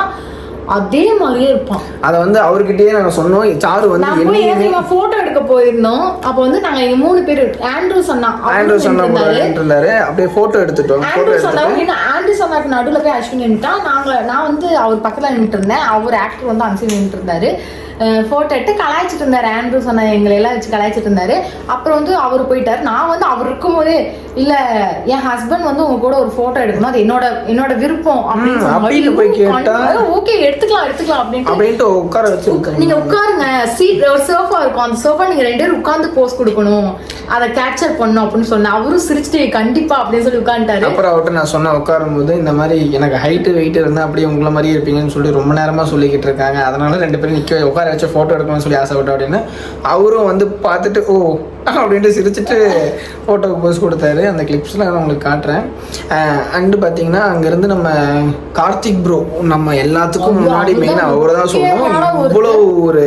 அதே மாதிரியே இருப்பான். அதை வந்து அவர்கிட்டயே நாங்க சொன்னோம். சாரு வந்து என்ன போட்டோ எடுக்க போயிருந்தோம். அப்ப வந்து நாங்க இங்க மூணு பேர் ஆண்ட்ரூ சொன்னா ஆண்ட்ரூ சொன்ன இருந்தாரு. அப்படியே போட்டோ எடுத்துட்டோம். ஆண்ட்ரூ சொன்னாங்க ஆண்ட்ரூ சொன்னாக்கு நடுவில் போய் அஸ்வின் நின்றுட்டான் நாங்க நான் வந்து அவர் பக்கத்துல நின்றுட்டு இருந்தேன். அவர் ஆக்டர் வந்து அன்சி நின்றுட்டு இருந்தாரு. போட்டோ எடுத்து கலாய்ச்சிட்டு இருந்தாரு. ஆண்ட்ரூ சொன்ன எங்களை எல்லாம் வச்சு கலாய்ச்சிட்டு இருந்தாரு. அப்புறம் வந்து அவர் போயிட்டாரு. நான் வந்து அவர் இருக்கும்போதே இல்ல என் ஹஸ்பண்ட் வந்து உங்க கூட ஒரு போட்டோ எடுக்கணும். அது என்னோட என்னோட விருப்பம். அப்படின்னு போய் கேட்டா? ஓகே எடுத்துக்கலாம் எடுத்துக்கலாம் அப்படின்ட்டு உட்கார வச்சு நீங்க உட்காருங்க. சீட் ஒரு சோஃபா இருக்கும். அந்த சோஃபா நீங்க ரெண்டு பேரும் உட்கார்ந்து போஸ் கொடுக்கணும். அதை கேப்சர் பண்ணும் அப்படின்னு சொன்னேன் அவரும் சிரிச்சுட்டு கண்டிப்பா அப்படின்னு சொல்லி உட்காந்துட்டாரு அப்புறம் அவர்கிட்ட நான் சொன்ன உட்காரும்போது இந்த மாதிரி எனக்கு ஹைட்டு வெயிட் இருந்தால் அப்படியே உங்களை மாதிரியே இருப்பீங்கன்னு சொல்லி ரொம்ப நேரமாக சொல்லிக்கிட்டு இருக்காங்க. அதனால ரெண்டு பேரும் நிற்க உட்கார வச்சு ஃபோட்டோ எடுக்கணும்னு சொல்லி ஆசைப்பட்டோம் அப்படின்னு அவரும் வந்து பார்த்துட்டு ஓ அப்படின்ட்டு சிரிச்சிட்டு ஃபோட்டோக்கு போஸ் கொடுத்தாரு. அந்த கிளிப்ஸில் நான் உங்களுக்கு காட்டுறேன். அண்டு பார்த்தீங்கன்னா அங்கேருந்து நம்ம கார்த்திக் ப்ரோ நம்ம எல்லாத்துக்கும் முன்னாடி மெயினாக அவரை தான் சொல்லணும். இவ்வளோ ஒரு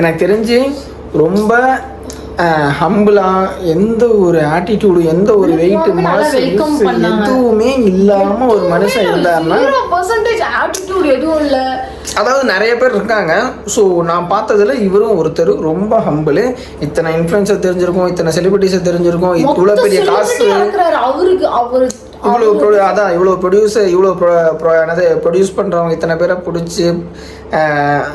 எனக்கு தெரிஞ்சு ரொம்ப ஹம்பிளா எந்த ஒரு ஆட்டிடியூடு எந்த ஒரு வெயிட் பண்ணாங்க. எதுவுமே இல்லாம ஒரு மனுஷன் இருந்தாருன்னா எதுவும் இல்ல. அதாவது நிறைய பேர் இருக்காங்க. ஸோ நான் பார்த்ததுல இவரும் ஒருத்தர் ரொம்ப ஹம்பிள் இத்தனை இன்ஃப்ளூயன்ஸர் தெரிஞ்சிருக்கும் இத்தனை செலிபிரிட்டிஸை தெரிஞ்சிருக்கும் இவ்வளோ பெரிய காசு. அவருக்கு அவரு இவ்வளோ ப்ரொ அதான் இவ்வளோ ப்ரொடியூசர் இவ்வளோ ப்ரொ என்னது ப்ரொடியூஸ் பண்ணுறவங்க இத்தனை பேரை பிடிச்சி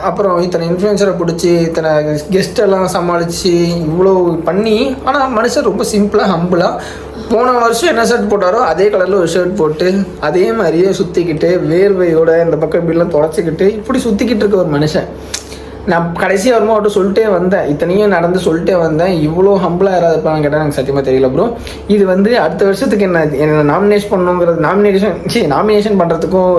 அப்புறம் இத்தனை இன்ஃப்ளூயன்சரை பிடிச்சி இத்தனை கெஸ்ட் எல்லாம் சமாளித்து இவ்வளோ பண்ணி ஆனால் மனுஷன் ரொம்ப சிம்பிளாக ஹம்பிளாக போன வருஷம் என்ன ஷர்ட் போட்டாரோ அதே கலரில் ஒரு ஷர்ட் போட்டு அதே மாதிரியே சுற்றிக்கிட்டு வேர்வையோட இந்த பக்கம் இப்படிலாம் தொடச்சிக்கிட்டு இப்படி சுற்றிக்கிட்டு இருக்க ஒரு மனுஷன். நான் கடைசியாக வருமா அவர்கிட்ட சொல்லிட்டே வந்தேன். இத்தனையும் நடந்து சொல்லிட்டே வந்தேன். இவ்வளோ ஹம்பிளாக யாராவது இருப்பாங்க கேட்டால் எனக்கு சத்தியமாக தெரியல ப்ரோ இது வந்து அடுத்த வருஷத்துக்கு என்ன என்ன நாமினேஷன் பண்ணுங்கிறது நாமினேஷன் சரி நாமினேஷன் பண்ணுறதுக்கும்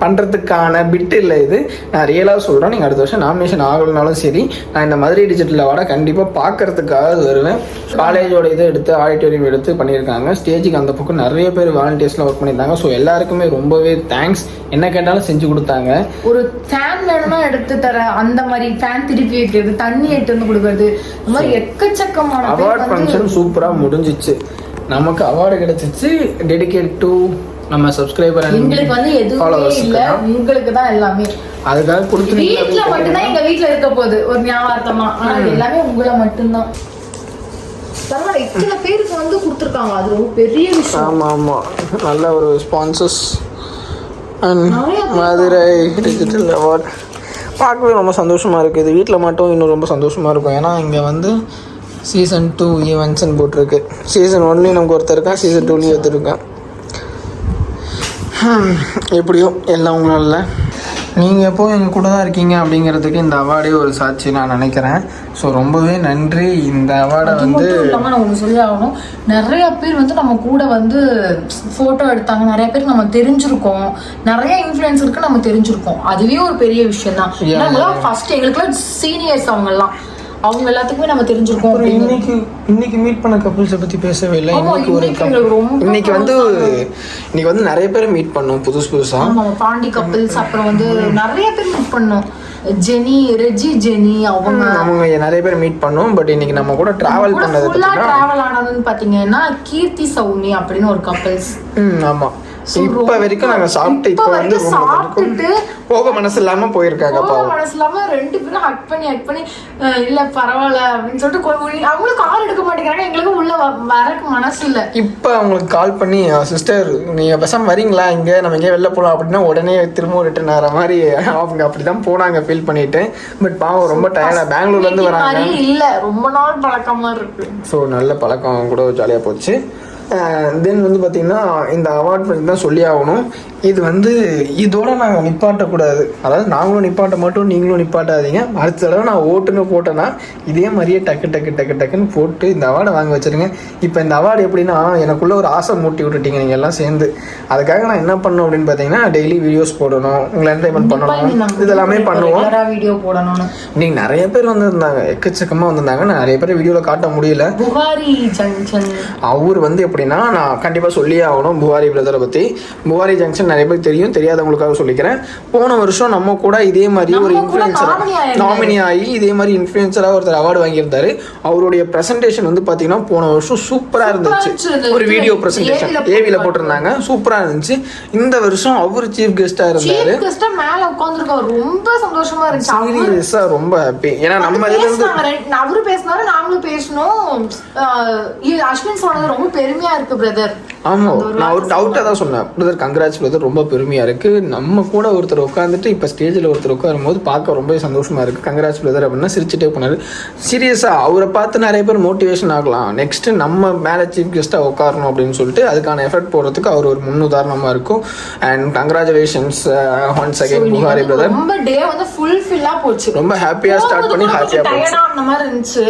பண்ணுறதுக்கான பிட் இல்லை இது. நான் ரியலாக சொல்கிறேன் நீங்கள் அடுத்த வருஷம் நாமினேஷன் ஆகலைனாலும் சரி நான் இந்த மதுரை டிஜிட்டல் அவார்டை கண்டிப்பாக பார்க்கறதுக்காக வருவேன். காலேஜோட இதை எடுத்து ஆடிட்டோரியம் எடுத்து பண்ணியிருக்காங்க. ஸ்டேஜுக்கு அந்த பக்கம் நிறைய பேர் வாலண்டியர்ஸ்லாம் ஒர்க் பண்ணியிருந்தாங்க. ஸோ எல்லாருக்குமே ரொம்பவே தேங்க்ஸ் என்ன கேட்டாலும் செஞ்சு கொடுத்தாங்க. ஒரு ஃபேன் வேணும்னா எடுத்து தர அந்த மாதிரி ஃபேன் திருப்பி வைக்கிறது தண்ணி எடுத்து வந்து கொடுக்கறது இந்த மாதிரி எக்கச்சக்கமான அவார்ட் ஃபங்க்ஷன் சூப்பராக முடிஞ்சிச்சு. நமக்கு அவார்டு கிடைச்சிச்சு. டெடிகேட் டு நம்ம சப்ஸ்கிரைபர் எங்களுக்கு வந்து எதுவுமே இல்ல. உங்களுக்கு தான் எல்லாமே. அதுக்காக வீட்ல மட்டும்தான் கொடுத்துருக்கீங்க எங்க வீட்ல இருக்க போகுது. ஒரு ஞாபகமா ஆனா எல்லாமே உங்களை மட்டும்தான். பரவாயில்ல இத்தனை பேருக்கு வந்து கொடுத்துருக்காங்க. அது ரொம்ப பெரிய விஷயம். ஆமாம் ஆமாம் நல்ல ஒரு ஸ்பான்சர்ஸ் மதுரை டிஜிட்டல் அவார்ட் பார்க்கவே ரொம்ப சந்தோஷமாக இருக்குது. இது வீட்டில் மட்டும் இன்னும் ரொம்ப சந்தோஷமாக இருக்கும். ஏன்னா இங்கே வந்து சீசன் டூ ஈவெண்ட்ஸ்னு போட்டிருக்கு. சீசன் ஒன்லேயும் நமக்கு ஒருத்தர் இருக்கான் சீசன் டூலேயும் ஒருத்தர் இருக்கான். [clears throat] எப்படியோ எல்லாம் உங்களால் நீங்கள் எப்போ எங்கள் கூட தான் இருக்கீங்க அப்படிங்கிறதுக்கு இந்த அவார்டே ஒரு சாட்சி நான் நினைக்கிறேன். ஸோ ரொம்பவே நன்றி. இந்த அவார்டை வந்து நான் ஒண்ணு சொல்லி ஆகணும். நிறைய பேர் வந்து நம்ம கூட வந்து போட்டோ எடுத்தாங்க. நிறைய பேருக்கு நம்ம தெரிஞ்சிருக்கோம். நிறைய இன்ஃபுளுசருக்கு நம்ம தெரிஞ்சிருக்கோம். அதுவே ஒரு பெரிய விஷயம் தான் ஃபர்ஸ்ட் எங்களுக்குலாம் சீனியர்ஸ் அவங்க எல்லாம் அவங்க எல்லாத்துக்குமே நம்ம தெரிஞ்சிருக்கோம். இன்னைக்கு இன்னைக்கு மீட் பண்ண கப்புள்ஸை பத்தி பேசவே இல்லை. இன்னைக்கு ஒரு இன்னைக்கு வந்து இன்னைக்கு வந்து நிறைய பேரை மீட் பண்ணோம் புதுசு புதுசா. பாண்டி கப்பிள்ஸ் அப்புறம் வந்து நிறைய பேர் மீட் பண்ணோம். ஜெனி ரெஜி ஜெனி அவங்க. அவங்க நிறைய பேர் மீட் பண்ணோம் பட் இன்னைக்கு நம்ம கூட டிராவல் பண்ணது ஃபுல்லா பார்த்தீங்கன்னா டிராவல் ஆனதுன்னு பாத்தீங்கன்னா கீர்த்தி சௌமி அப்படின்னு ஒரு கப்பல்ஸ் ம் ஆமா. இப்ப வரைக்கும் நாங்க சாப்பிட்டு இப்ப வந்து சாப்பிட்டுட்டு போக மனசு இல்லாம போயிருக்காங்க போக மனசு இல்லாம ரெண்டு பேரும் ஹக் பண்ணி ஹக் பண்ணி இல்ல பரவாயில்ல அப்படின்னு சொல்லிட்டு அவங்களும் கால் எடுக்க மாட்டேங்கிறாங்க. எங்களுக்கும் உள்ள வரக்கு மனசு இல்ல. இப்போ அவங்களுக்கு கால் பண்ணி சிஸ்டர் நீங்க பேசாம வரீங்களா? இங்க நம்ம எங்கேயா வெளில போலாம் அப்படின்னா உடனே திரும்ப ரிட்டர்ன் ஆகிற மாதிரி அவங்க அப்படிதான் போனாங்க ஃபீல் பண்ணிட்டு. பட் பாவம் ரொம்ப டயர்டா பெங்களூர்ல இருந்து வராங்க. மாதிரி இல்ல. ரொம்ப நாள் பழக்கமா இருக்கு. ஸோ நல்ல பழக்கம். கூட ஜாலியாக போச்சு. தென் வந்து பார்த்திங்கன்னா இந்த அவார்ட் பற்றி தான் சொல்லி ஆகணும். இது வந்து இதோட நாங்கள் நிப்பாட்டக்கூடாது. அதாவது நாங்களும் நிப்பாட்ட மாட்டோம் நீங்களும் நிப்பாட்டாதீங்க. அடுத்த தடவை நான் ஓட்டுன்னு போட்டேன்னா இதே மாதிரியே டக்கு டக்கு டக்கு டக்குன்னு போட்டு இந்த அவார்டை வாங்க வச்சிருங்க. இப்போ இந்த அவார்டு எப்படின்னா எனக்குள்ள ஒரு ஆசை மூட்டி விட்டுட்டீங்க நீங்கள் எல்லாம் சேர்ந்து. அதுக்காக நான் என்ன பண்ணணும் அப்படின்னு பார்த்தீங்கன்னா டெய்லி வீடியோஸ் போடணும் உங்களை என்டர்டைன்மெண்ட் பண்ணணும். இதெல்லாமே பண்ணுவோம். வீடியோ போடணும்னு. இன்னைக்கு நிறைய பேர் வந்திருந்தாங்க எக்கச்சக்கமாக வந்திருந்தாங்க. நான் நிறைய பேர் வீடியோவில் காட்ட முடியல. அவர் வந்து எப்படின்னா நான் கண்டிப்பாக சொல்லியே ஆகணும் புகாரி பிரதரை பற்றி புகாரி ஜங்ஷன் நிறைய பேருக்கு தெரியும் தெரியாதவங்களுக்காக சொல்லிக்கிறேன். போன வருஷம் நம்ம கூட இதே மாதிரி ஒரு இன்ஃப்ளூயன்சராக. நாமினி ஆகி இதே மாதிரி இன்ஃப்ளூயன்சராக ஒருத்தர் அவார்டு வாங்கியிருந்தாரு. அவருடைய ப்ரெசன்டேஷன் வந்து பார்த்தீங்கன்னா போன வருஷம் சூப்பராக இருந்துச்சு. ஒரு வீடியோ ப்ரெசன்டேஷன் ஏவியில் போட்டிருந்தாங்க. சூப்பராக இருந்துச்சு. இந்த வருஷம் அவர் சீஃப் கெஸ்ட்டாக இருந்தார். மேல உட்கார்ந்துருக்கோம் ரொம்ப சந்தோஷமா இருந்துச்சு. ரொம்ப ஹாப்பி ஏன்னா நம்ம இதுல இருந்து அவரு பேசினாரு நாங்களும் பேசணும். அஸ்வின் சொன்னது ரொம்ப பெருமையா இருக்கு பிரதர் ஆமாம் நான் ஒரு டவுட்டாக தான் சொன்னேன். பிரதர் கங்க்ராட்ஸ் பிரதர் ரொம்ப பெருமையாக இருக்குது நம்ம கூட ஒருத்தர் உட்காந்துட்டு இப்போ ஸ்டேஜில் ஒருத்தர் உட்காரும்போது பார்க்க ரொம்ப சந்தோஷமாக இருக்குது கங்க்ராட்ஸ் பிரதர் அப்படின்னா சிரிச்சுட்டே போனார். சீரியஸாக அவரை பார்த்து நிறைய பேர் மோட்டிவேஷன் ஆகலாம். நெக்ஸ்ட்டு நம்ம மேலே சீஃப் கெஸ்ட்டாக உட்காரணும் அப்படின்னு சொல்லிட்டு அதுக்கான எஃபர்ட் போடுறதுக்கு அவர் ஒரு முன்னுதாரணமாக இருக்கும். And congratulations once again Bukhari brother ரொம்ப டே வந்து ஃபுல்ஃபில்லா போச்சு. ரொம்ப ஹாப்பியாக ஸ்டார்ட் பண்ணி ஹாப்பியாக போச்சு. அந்த மாதிரி இருந்துச்சு.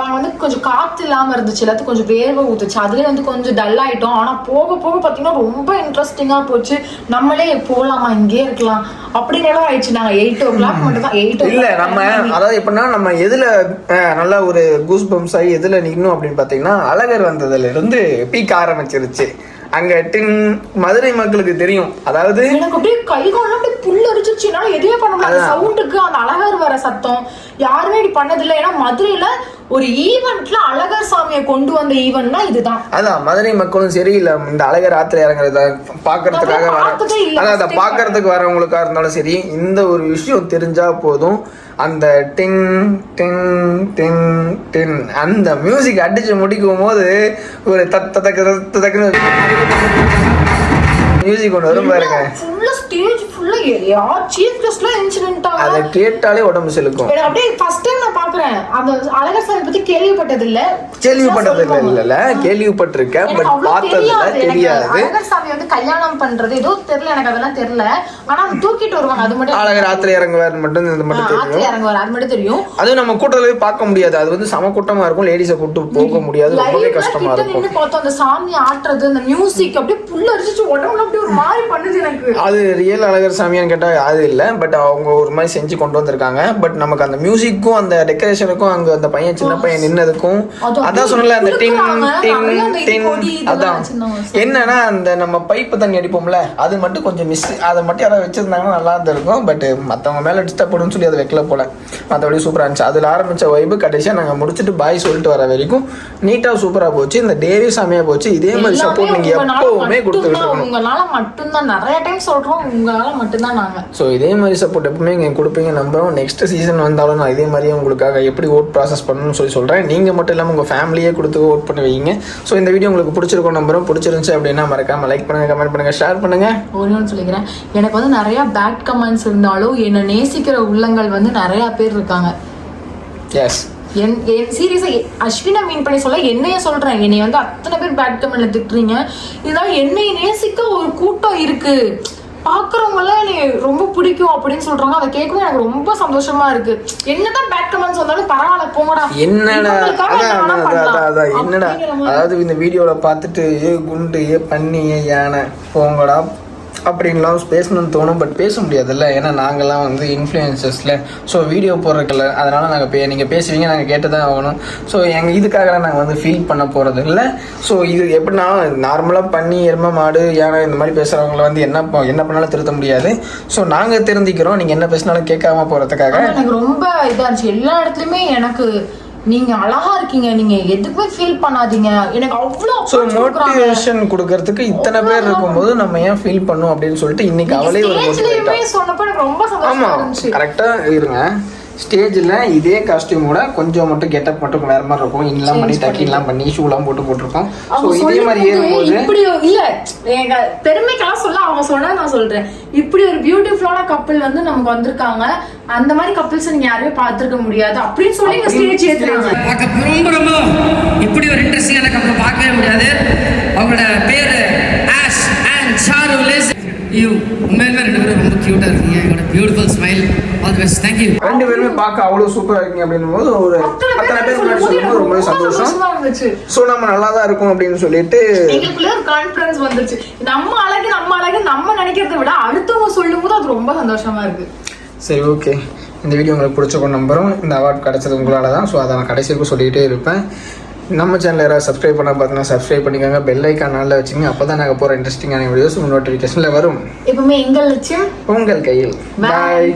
அவங்க வந்து கொஞ்சம் காத்து இல்லாம இருந்துச்சு. எல்லாத்துக்கும் கொஞ்சம் வேர்வை ஊத்துச்சு. அதுலயே வந்து கொஞ்சம் டல் ஆயிட்டோம். ஆனா போக போக பாத்தீங்கன்னா ரொம்ப இன்ட்ரெஸ்டிங்கா போச்சு. நம்மளே போலாமா? இங்கே இருக்கலாம். அப்படின்னு எல்லாம் ஆயிடுச்சு. நாங்க எயிட் ஓ கிளாக் மட்டும் தான் எயிட் இல்ல நம்ம அதாவது எப்படின்னா நம்ம எதுல நல்லா ஒரு கூஸ் பம்ஸ் ஆகி எதுல நிக்கணும் அப்படின்னு பாத்தீங்கன்னா அழகர் வந்ததுல இருந்து பீக்க ஆரம்பிச்சிருச்சு. அங்க டின் மதுரை மக்களுக்கு தெரியும். அதாவது எனக்கு அப்படியே கை காலம் புல் அரிச்சிருச்சு என்னால எதுவுமே பண்ண முடியல. அதான். சவுண்டுக்கு அந்த அழகர் வர சத்தம். யாருமே இப்படி பண்ணதில்லை. ஏன்னா மதுரையில ஒரு ஈவெண்ட்ல அழகர் சாமியை கொண்டு வந்த ஈவெண்ட்னா இதுதான். அதான் மதுரை மக்களும் சரி இல்ல இந்த அழகர் ஆத்துல இறங்குறத பாக்குறதுக்காக வர அதான் அதை பாக்குறதுக்கு வரவங்களுக்கா இருந்தாலும் சரி இந்த ஒரு விஷயம் தெரிஞ்சா போதும். அந்த டின் டின் டின் டின் அந்த மியூசிக் அடிச்சு முடிக்கும் போது ஒரு தத்த தக்க தத்த தக்குன்னு மியூசிக் ஒன்று வரும் பாருங்க. ஸ்டேஜ் ஃபுல்லா சீஃப் கெஸ்ட்லாம் இன்சிடென்ட் அதை கேட்டாலே உடம்பு செலுக்கும். அப்படியே ஃபர்ஸ்ட் டைம் நான் பாக்குறேன் அந்த அழகர் சாமி பத்தி கேள்விப்பட்டது இல்ல கேள்விப்பட்டது இல்ல கேள்விப்பட்டிருக்கேன் எனக்கு பட் பார்த்தது இல்ல தெரியாது. அழகர் சாமி வந்து கல்யாணம் பண்றது ஏதோ தெரியல எனக்கு அதெல்லாம் தெரியல. ஆனா தூக்கிட்டு வருவாங்க அது மட்டும் அழகர் ஆத்துல இறங்குவார் மட்டும் இது மட்டும் தெரியும். இறங்குவார் அது மட்டும் தெரியும். அதுவும் நம்ம கூட்டத்துல போய் பார்க்க முடியாது. அது வந்து சம கூட்டமா இருக்கும் லேடிஸை கூட்டு போக முடியாது ரொம்பவே கஷ்டமா இருக்கும். பார்த்தோம் அந்த சாமி ஆட்டுறது அந்த மியூசிக் அப்படியே புல்ல அரிச்சிச்சு உடம்புல அப்படியே ஒரு மாதிரி பண்ணுது எனக்கு. அது ரியல் அழகர் சாமியான்னு கேட்டா அது இல்லை. பட் அவங்க ஒரு மாதிரி செஞ்சு கொண்டு வந்திருக்காங்க. பட் நமக்கு அந்த மியூசிக்கும் அந்த டெக்கரேஷனுக்கும் அங்க அந்த பையன் சின்ன பையன் நின்னதுக்கும் அது அதான் சொன்னல அந்த டின் டின் டின் அதான். என்னன்னா அந்த நம்ம பைப்பு தண்ணி அடிப்போம்ல அது மட்டும் கொஞ்சம் மிஸ் அதை மட்டும் யாராவது வச்சிருந்தாங்கன்னா நல்லா இருந்திருக்கும். பட் மத்தவங்க மேல டிஸ்டர்ப் பண்ணுன்னு சொல்லி அதை வைக்கல போல. மற்றபடி சூப்பரா இருந்துச்சு. அதுல ஆரம்பிச்ச வைப்பு கடைசியா நாங்க முடிச்சுட்டு பாய் சொல்லிட்டு வர வரைக்கும் நீட்டா சூப்பரா போச்சு. இந்த டேரி செமையா போச்சு. இதே மாதிரி சப்போர்ட் நீங்க உங்களால எப்பவுமே கொடுத்துட்டு மட்டும்தான், இருக்கணும். உங்களால மட்டும்தான். நிறைய டைம் சொல்றோம். உங்களால மட்டும்தான் நாங்க. ஸோ இதே மாதிரி சப்போர்ட் எப்பவுமே நீங்கள் கொடுப்பீங்க நம்புறோம். நெக்ஸ்ட் சீசன் வந்தாலும் நான் இதே மாதிரியே உங்களுக்காக எப்படி ஓட் ப்ராசஸ் பண்ணணும்னு சொல்லி சொல்கிறேன் நீங்கள் மட்டும் இல்லாமல் உங்கள் ஃபேமிலியே கொடுத்து ஓட் பண்ணி வைங்க. ஸோ இந்த வீடியோ உங்களுக்கு பிடிச்சிருக்கும் நம்புறோம். பிடிச்சிருந்துச்சு அப்படின்னா மறக்காம லைக் பண்ணுங்க கமெண்ட் பண்ணுங்க ஷேர் பண்ணுங்க. ஒன்று சொல்லிக்கிறேன். எனக்கு வந்து நிறைய பேட் கமெண்ட்ஸ் இருந்தாலும் என்னை நேசிக்கிற உள்ளங்கள் வந்து நிறைய பேர் இருக்காங்க. எஸ் என் என் சீரியஸா அஸ்வினா மீன் பண்ணி சொல்ல என்னைய சொல்றேன். என்னை வந்து அத்தனை பேர் பேட் கமெண்ட்ல திட்டுறீங்க. இருந்தாலும் என்னை நேசிக்க ஒரு கூட்டம் இருக்கு. பாக்குறவங்க எல்லாம் என்னை ரொம்ப பிடிக்கும் அப்படின்னு சொல்றாங்க. அதை கேட்கவும் எனக்கு ரொம்ப சந்தோஷமா இருக்கு. என்னதான் பேட் கமெண்ட்ஸ் வந்தாலும் பரவாயில்ல போங்கடா. என்னடா? அதான். என்னடா. அதாவது இந்த வீடியோவில் பார்த்துட்டு ஏ குண்டு ஏ பண்ணி ஏ யானை போங்கடா. அப்படின்லாம் பேசணும்னு தோணும் பட் பேச முடியாதுல்ல. ஏன்னா நாங்கள்லாம் வந்து இன்ஃப்ளூயன்சஸில் ஸோ வீடியோ போடுறதுல அதனால் நாங்கள் பே நீங்கள் பேசுவீங்க நாங்கள் கேட்டு தான் ஆகணும். ஸோ எங்கள் இதுக்காகலாம் நாங்கள் வந்து ஃபீல் பண்ண போகிறது இல்லை ஸோ இது எப்படின்னா நார்மலாக பண்ணி எருமை மாடு யானை இந்த மாதிரி பேசுகிறவங்கள வந்து என்ன என்ன பண்ணாலும் திருத்த முடியாது. ஸோ நாங்கள் திருந்திக்கிறோம் நீங்கள் என்ன பேசினாலும் கேட்காம போகிறதுக்காக எனக்கு ரொம்ப இதாக இருந்துச்சு. எல்லா இடத்துலையுமே எனக்கு நீங்க அழகா இருக்கீங்க. நீங்க எதுக்குமே ஃபீல் பண்ணாதீங்க. எனக்கு அவ்வளவு கொடுக்குறாங்க. மோட்டிவேஷன் கொடுக்கறதுக்கு இத்தனை பேர் இருக்கும்போது நம்ம ஏன் ஃபீல் பண்ணும் அப்படின்னு சொல்லிட்டு இன்னைக்கு அவளே ஒரு சொன்னப்ப எனக்கு ரொம்ப சந்தோஷமா இருந்துச்சு. கரெக்டா இருங்க. ஸ்டேஜில் இதே காஸ்டியூமோட கொஞ்சம் மட்டும் கெட்டப் மட்டும் வேற மாதிரி இருக்கும். இன்னெல்லாம் பண்ணி டக்கின்லாம் பண்ணி ஷூலாம் போட்டு போட்டிருக்கோம். ஸோ இதே மாதிரி ஏறும்போது இப்படி இல்ல எங்க பெருமைக்கெல்லாம் சொல்ல அவங்க சொன்னா நான் சொல்றேன். இப்படி ஒரு பியூட்டிஃபுல்லான கப்பல் வந்து நமக்கு வந்திருக்காங்க. அந்த மாதிரி கப்பல்ஸ் நீங்க யாருமே பார்த்திருக்க முடியாது. அப்படின்னு சொல்லி எங்க ஸ்டேஜ் ஏத்துறாங்க. ரொம்ப ரொம்ப இப்படி ஒரு இன்ட்ரெஸ்டிங்கான கப்பலை பார்க்கவே முடியாது. அவங்களோட பேரு ஆஷ் அண்ட் சாரு லேஸ் ஐயோ உண்மையிலுமே ரெண்டு பேரும் ரொம்ப க்யூட்டாக இருக்கீங்க beautiful smile all best thank you ரெண்டு பேருமே பார்க்க அவ்வளோ சூப்பராக இருக்கீங்க அப்படின்னும் போது ஒரு அத்தனை பேர் முன்னாடி சொல்லும்போது ரொம்பவே சந்தோஷம். ஸோ நம்ம நல்லா தான் இருக்கும் அப்படின்னு சொல்லிட்டு எங்களுக்குள்ள ஒரு கான்பிடன்ஸ் வந்துருச்சு நம்ம அழகு நம்ம அழகு நம்ம நினைக்கிறத விட அடுத்தவங்க சொல்லும் போது அது ரொம்ப சந்தோஷமா இருக்கு. சரி ஓகே இந்த வீடியோ உங்களுக்கு பிடிச்சிருக்கும் நம்புறோம். இந்த அவார்ட் கிடைச்சது உங்களால தான் ஸோ அதை நான் கடைசி வரைக்கும் சொல்லிகிட்டே இருப்பேன். நம்ம சேனல் யாராவது சப்ஸ்கிரைப் பண்ண பார்த்தீங்கன்னா சப்ஸ்கிரைப் பண்ணிக்கோங்க. பெல் ஐக்கான் நல்லா வச்சுங்க. அப்போ தான் நாங்கள் போகிற இன்ட்ரெஸ்டிங்கான வீடியோஸ் நோட்டிஃபிகேஷனில் வரும். எப்பவுமே எங்கள் லட்சியம் உங்கள் கையில். பாய்